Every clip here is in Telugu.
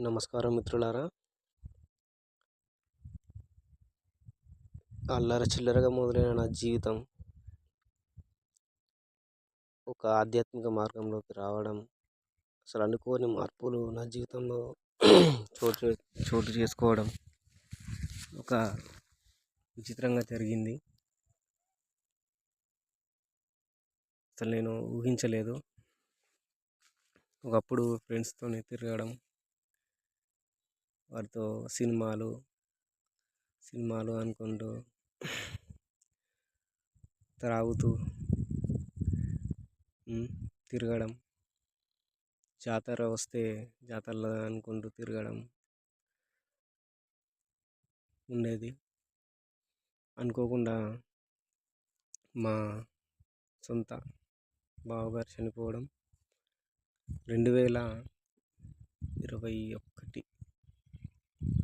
నమస్కారం మిత్రులారా. అల్లర చిల్లరగా మొదలైన నా జీవితం ఒక ఆధ్యాత్మిక మార్గంలోకి రావడం అసలు అనుకోని మార్పులు నా జీవితంలో చోటు చోటు చేసుకోవడం ఒక విచిత్రంగా జరిగింది. అసలు నేను ఊహించలేదు. ఒకప్పుడు ఫ్రెండ్స్తో తిరగడం. వారితో సినిమాలు సినిమాలు అనుకుంటూ త్రాగుతూ తిరగడం. జాతర వస్తే జాతరలో అనుకుంటూ తిరగడం ఉండేది. అనుకోకుండా మా సొంత బావగారు చనిపోవడం. రెండు వేల ఇరవై ఒకటి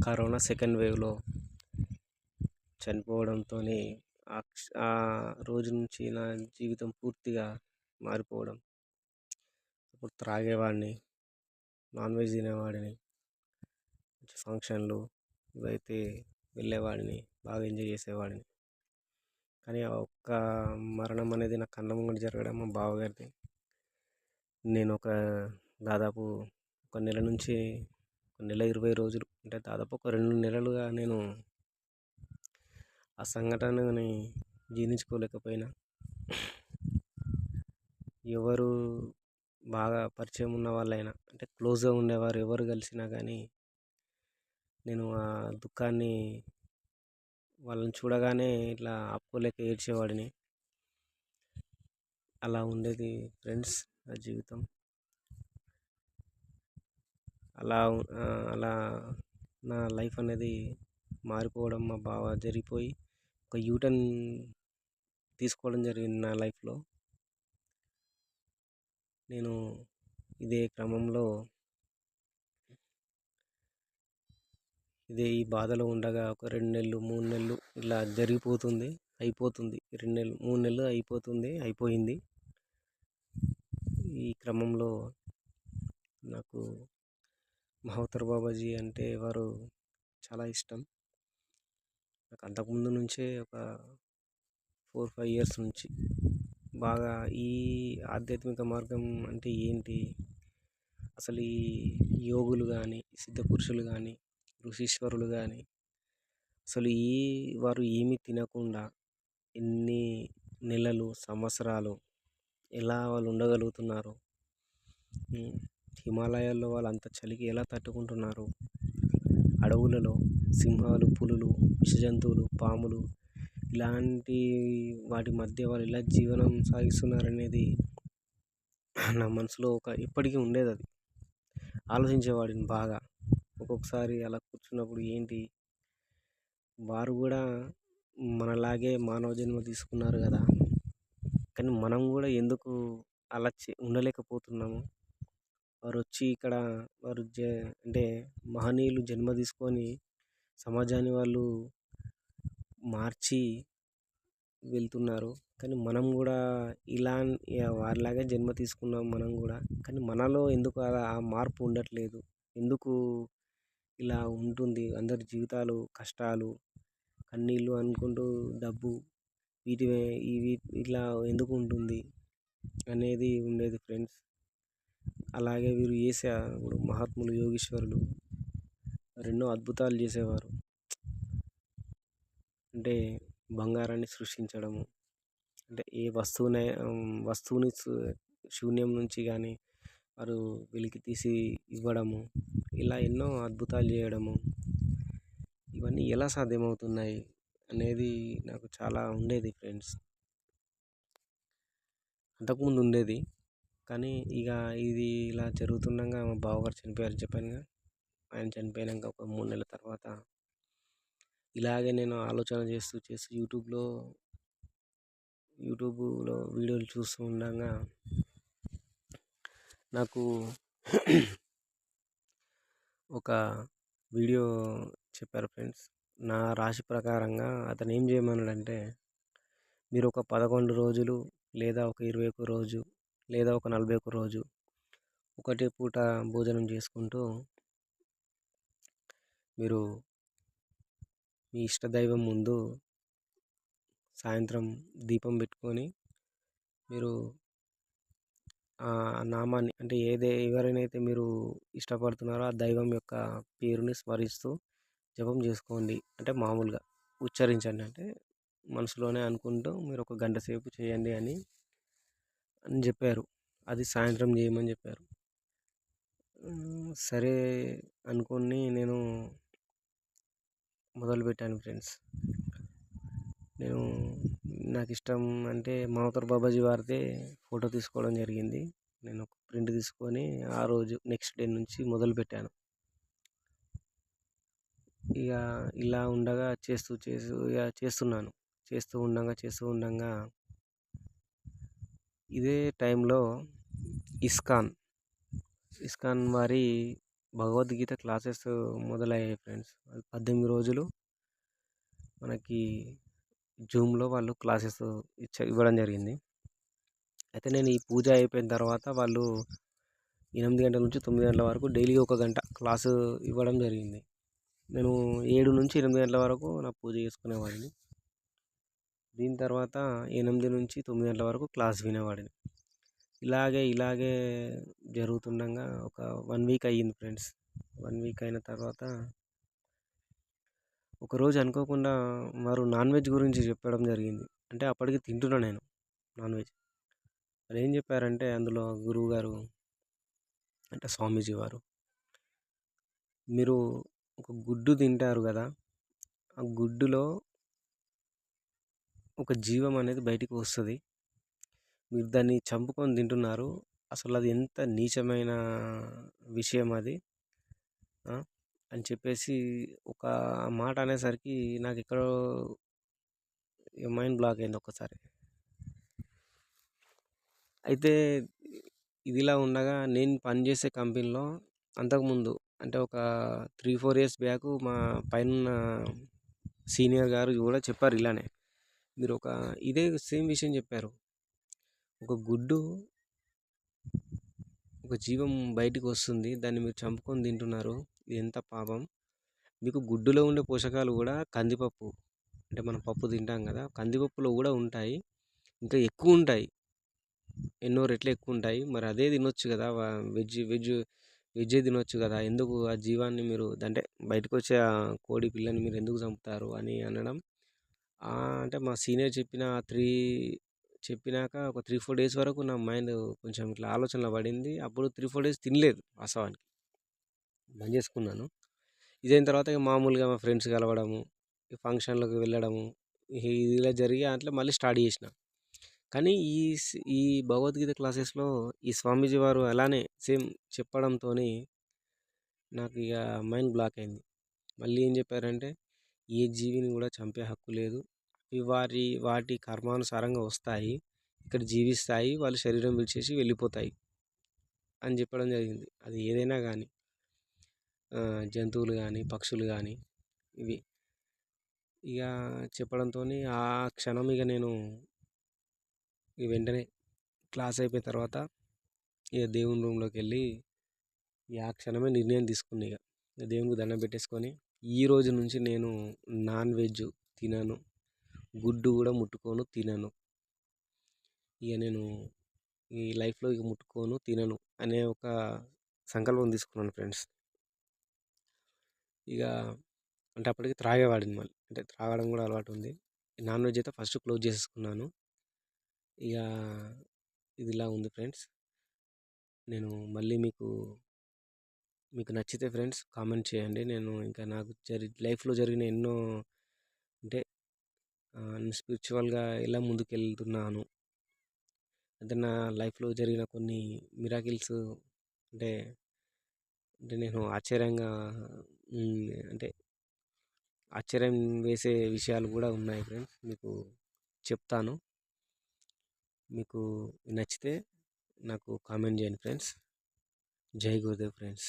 కరోనా సెకండ్ వేవ్లో చనిపోవడంతో ఆ రోజు నుంచి నా జీవితం పూర్తిగా మారిపోవడం. అప్పుడు త్రాగేవాడిని నాన్ వెజ్ తినేవాడిని ఫంక్షన్లు ఇవైతే వెళ్ళేవాడిని బాగా ఎంజాయ్ చేసేవాడిని. కానీ ఆ ఒక్క మరణం అనేది నా కళ్ళ ముంగట జరగడం మా బావగారిది. నేను ఒక దాదాపు ఒక నెల నుంచి ఒక నెల ఇరవై రోజులు అంటే దాదాపు ఒక రెండు నెలలుగా నేను ఆ సంఘటనని జీర్ణించుకోలేకపోయినా. ఎవరు బాగా పరిచయం ఉన్న వాళ్ళైనా అంటే క్లోజ్గా ఉండేవారు ఎవరు కలిసినా కానీ నేను ఆ దుఃఖాన్ని వాళ్ళని చూడగానే ఇట్లా ఆపుకోలేక ఏడ్చేవాడిని. అలా ఉండేది ఫ్రెండ్స్ నా జీవితం. అలా అలా నా లైఫ్ అనేది మారిపోవడం మా బావ జరిగిపోయి ఒక యూటర్న్ తీసుకోవడం జరిగింది నా లైఫ్లో. నేను ఇదే క్రమంలో ఇదే ఈ బాధలో ఉండగా ఒక రెండు నెలలు మూడు నెలలు ఇలా జరిగిపోతుంది అయిపోతుంది. రెండు నెలలు మూడు నెలలు అయిపోతుంది అయిపోయింది. ఈ క్రమంలో నాకు మహోతర్ బాబాజీ అంటే వారు చాలా ఇష్టం. నాకు అంతకుముందు నుంచే ఒక ఫోర్ ఫైవ్ ఇయర్స్ నుంచి బాగా ఈ ఆధ్యాత్మిక మార్గం అంటే ఏంటి? అసలు ఈ యోగులు కానీ సిద్ధ పురుషులు కానీ ఋషీశ్వరులు కానీ అసలు ఈ వారు ఏమి తినకుండా ఎన్ని నెలలు సంవత్సరాలు ఎలా వాళ్ళు ఉండగలుగుతున్నారు? హిమాలయాల్లో వాళ్ళు అంత చలికి ఎలా తట్టుకుంటున్నారు? అడవులలో సింహాలు పులులు విష జంతువులు పాములు ఇలాంటి వాటి మధ్య వాళ్ళు ఎలా జీవనం సాగిస్తున్నారు అనేది నా మనసులో ఒక ఇప్పటికీ ఉండేది అది. ఆలోచించేవాడిని బాగా. ఒక్కొక్కసారి అలా కూర్చున్నప్పుడు ఏంటి? వారు కూడా మనలాగే మానవ జన్మ తీసుకున్నారు కదా! కానీ మనం కూడా ఎందుకు అలా ఉండలేకపోతున్నాము? వారు వచ్చి ఇక్కడ వారు జ అంటే మహనీయులు జన్మ తీసుకొని సమాజాన్ని వాళ్ళు మార్చి వెళ్తున్నారు. కానీ మనం కూడా ఇలా వారిలాగే జన్మ తీసుకున్నాం మనం కూడా. కానీ మనలో ఎందుకు ఆ మార్పు ఉండట్లేదు? ఎందుకు ఇలా ఉంటుంది? అందరి జీవితాలు కష్టాలు కన్నీళ్ళు అనుకుంటూ డబ్బు వీటి ఇవి ఇట్లా ఎందుకు ఉంటుంది అనేది ఉండేది ఫ్రెండ్స్. అలాగే వీరు చేసే ఇప్పుడు మహాత్ములు యోగీశ్వరులు ఎన్నో అద్భుతాలు చేసేవారు. అంటే బంగారాన్ని సృష్టించడము అంటే ఏ వస్తువునే వస్తువుని శూన్యం నుంచి కానీ వారు వెలికి తీసి ఇవ్వడము ఇలా ఎన్నో అద్భుతాలు చేయడము ఇవన్నీ ఎలా సాధ్యమవుతున్నాయి? అనేది నాకు చాలా ఉండేది ఫ్రెండ్స్. అంతకుముందు ఉండేది. కానీ ఇక ఇది ఇలా జరుగుతుండగా మా బావగారు చనిపోయారు చెప్పానుగా ఆయన చనిపోయాక ఒక మూడు నెలల తర్వాత ఇలాగే నేను ఆలోచన చేస్తూ చేస్తూ యూట్యూబ్లో యూట్యూబ్లో వీడియోలు చూస్తూ ఉండగా నాకు ఒక వీడియో చెప్పారు ఫ్రెండ్స్. నా రాశి ప్రకారంగా అతను ఏం చేయమన్నాడంటే మీరు ఒక పదకొండు రోజులు లేదా ఒక ఇరవై ఒక్క రోజు లేదా ఒక నలభై ఒక్క రోజు ఒకటే పూట భోజనం చేసుకుంటూ మీరు మీ ఇష్టదైవం ముందు సాయంత్రం దీపం పెట్టుకొని మీరు ఆ నామాన్ని అంటే ఏదే ఎవరినైతే మీరు ఇష్టపడుతున్నారో ఆ దైవం యొక్క పేరుని స్మరిస్తూ జపం చేసుకోండి. అంటే మామూలుగా ఉచ్చరించండి. అంటే మనసులోనే అనుకుంటూ మీరు ఒక గంట సేపు చేయండి అని అని చెప్పారు. అది సాయంత్రం చేయమని చెప్పారు. సరే అనుకొని నేను మొదలుపెట్టాను ఫ్రెండ్స్. నేను నాకు ఇష్టం అంటే మావతర్ బాబాజీ వారిదే ఫోటో తీసుకోవడం జరిగింది. నేను ఒక ప్రింట్ తీసుకొని ఆ రోజు నెక్స్ట్ డే నుంచి మొదలుపెట్టాను ఇక ఇలా ఉండగా చేస్తూ చేస్తూ ఇక చేస్తున్నాను. చేస్తూ ఉండగా చేస్తూ ఉండగా ఇదే టైంలో ఇస్కాన్. ఇస్కాన్ వారి భగవద్గీత క్లాసెస్ మొదలయ్యాయి ఫ్రెండ్స్. అది పద్దెనిమిది రోజులు మనకి జూమ్లో వాళ్ళు క్లాసెస్ ఇచ్చ ఇవ్వడం జరిగింది. అయితే నేను ఈ పూజ అయిపోయిన తర్వాత వాళ్ళు ఎనిమిది గంటల నుంచి తొమ్మిది గంటల వరకు డైలీ ఒక గంట క్లాసు ఇవ్వడం జరిగింది. నేను ఏడు నుంచి ఎనిమిది గంటల వరకు నా పూజ చేసుకునేవాడిని. దీని తర్వాత ఎనిమిది నుంచి తొమ్మిది గంటల వరకు క్లాస్ వినేవాడిని. ఇలాగే ఇలాగే జరుగుతుండగా ఒక వన్ వీక్ అయ్యింది ఫ్రెండ్స్. వన్ వీక్ అయిన తర్వాత ఒకరోజు అనుకోకుండా వారు నాన్ వెజ్ గురించి చెప్పడం జరిగింది. అంటే అప్పటికి తింటున్నా నేను నాన్ వెజ్. వాళ్ళు ఏం చెప్పారంటే అందులో గురువు గారు అంటే స్వామీజీ వారు మీరు ఒక గుడ్డు తింటారు కదా ఆ గుడ్డులో ఒక జీవం అనేది బయటికి వస్తుంది. మీరు దాన్ని చంపుకొని తింటున్నారు. అసలు అది ఎంత నీచమైన విషయం అది అని చెప్పేసి ఒక మాట అనేసరికి నాకు ఎక్కడో మైండ్ బ్లాక్ అయింది ఒక్కసారి. అయితే ఇదిలా ఉండగా నేను పనిచేసే కంపెనీలో అంతకుముందు అంటే ఒక త్రీ ఫోర్ ఇయర్స్ బ్యాక్ మా పైన సీనియర్ గారు కూడా చెప్పారు ఇలానే. మీరు ఒక ఇదే సేమ్ విషయం చెప్పారు. ఒక గుడ్డు ఒక జీవం బయటికి వస్తుంది దాన్ని మీరు చంపుకొని తింటున్నారు ఇది ఎంత పాపం. మీకు గుడ్డులో ఉండే పోషకాలు కూడా కందిపప్పు అంటే మనం పప్పు తింటాం కదా కందిపప్పులో కూడా ఉంటాయి. ఇంకా ఎక్కువ ఉంటాయి. ఎన్నో రెట్లు ఎక్కువ ఉంటాయి. మరి అదే తినొచ్చు కదా వెజ్ వెజ్ వెజ్జే తినొచ్చు కదా ఎందుకు ఆ జీవాన్ని మీరు అంటే బయటకు వచ్చే ఆ కోడి పిల్లని మీరు ఎందుకు చంపుతారు అని అనడం. అంటే మా సీనియర్ చెప్పిన త్రీ చెప్పినాక ఒక త్రీ ఫోర్ డేస్ వరకు నా మైండ్ కొంచెం ఇట్లా ఆలోచనలో పడింది. అప్పుడు త్రీ ఫోర్ డేస్ తినలేదు వాస్తవానికి. బంద్ చేసుకున్నాను. ఇదైన తర్వాత ఇక మామూలుగా మా ఫ్రెండ్స్ కలవడము ఫంక్షన్లకు వెళ్ళడము ఇలా జరిగే అట్లా మళ్ళీ స్టార్ట్ చేసిన. కానీ ఈ ఈ భగవద్గీత క్లాసెస్లో ఈ స్వామీజీ వారు అలానే సేమ్ చెప్పడంతో నాకు ఇక మైండ్ బ్లాక్ అయింది. మళ్ళీ ఏం చెప్పారంటే ఏ జీవిని కూడా చంపే హక్కు లేదు. వారి వాటి కర్మానుసారంగా వస్తాయి. ఇక్కడ జీవిస్తాయి. వాళ్ళు శరీరం విడిచేసి వెళ్ళిపోతాయి అని చెప్పడం జరిగింది. అది ఏదైనా కానీ జంతువులు కానీ పక్షులు కానీ ఇవి. ఇక చెప్పడంతో ఆ క్షణం ఇక నేను ఇక వెంటనే క్లాస్ అయిపోయిన తర్వాత ఇక దేవుని రూమ్లోకి వెళ్ళి ఇక ఆ క్షణమే నిర్ణయం తీసుకుని ఇక. దేవునికి దండం పెట్టేసుకొని ఈ రోజు నుంచి నేను నాన్ వెజ్ తినను. గుడ్డు కూడా ముట్టుకోను తినను. ఇక నేను ఈ లైఫ్లో ఇక ముట్టుకోను తినను అనే ఒక సంకల్పం తీసుకున్నాను ఫ్రెండ్స్. ఇక అంటే అప్పటికి త్రాగేవాడిని మళ్ళీ. అంటే త్రాగడం కూడా అలవాటు ఉంది. నాన్ వెజ్ అయితే ఫస్ట్ క్లోజ్ చేసేసుకున్నాను. ఇక ఇదిలా ఉంది ఫ్రెండ్స్. నేను మళ్ళీ మీకు మీకు నచ్చితే ఫ్రెండ్స్ కామెంట్ చేయండి. నేను ఇంకా నాకు జరి లైఫ్లో జరిగిన ఎన్నో అంటే స్పిరిచువల్గా ఎలా ముందుకెళ్తున్నాను అంటే నా లైఫ్లో జరిగిన కొన్ని మిరాకిల్స్ అంటే అంటే నేను ఆశ్చర్యంగా అంటే ఆశ్చర్యం వేసే విషయాలు కూడా ఉన్నాయి ఫ్రెండ్స్. మీకు చెప్తాను. మీకు నచ్చితే నాకు కామెంట్ చేయండి ఫ్రెండ్స్. జై గురుదేవ్ ఫ్రెండ్స్.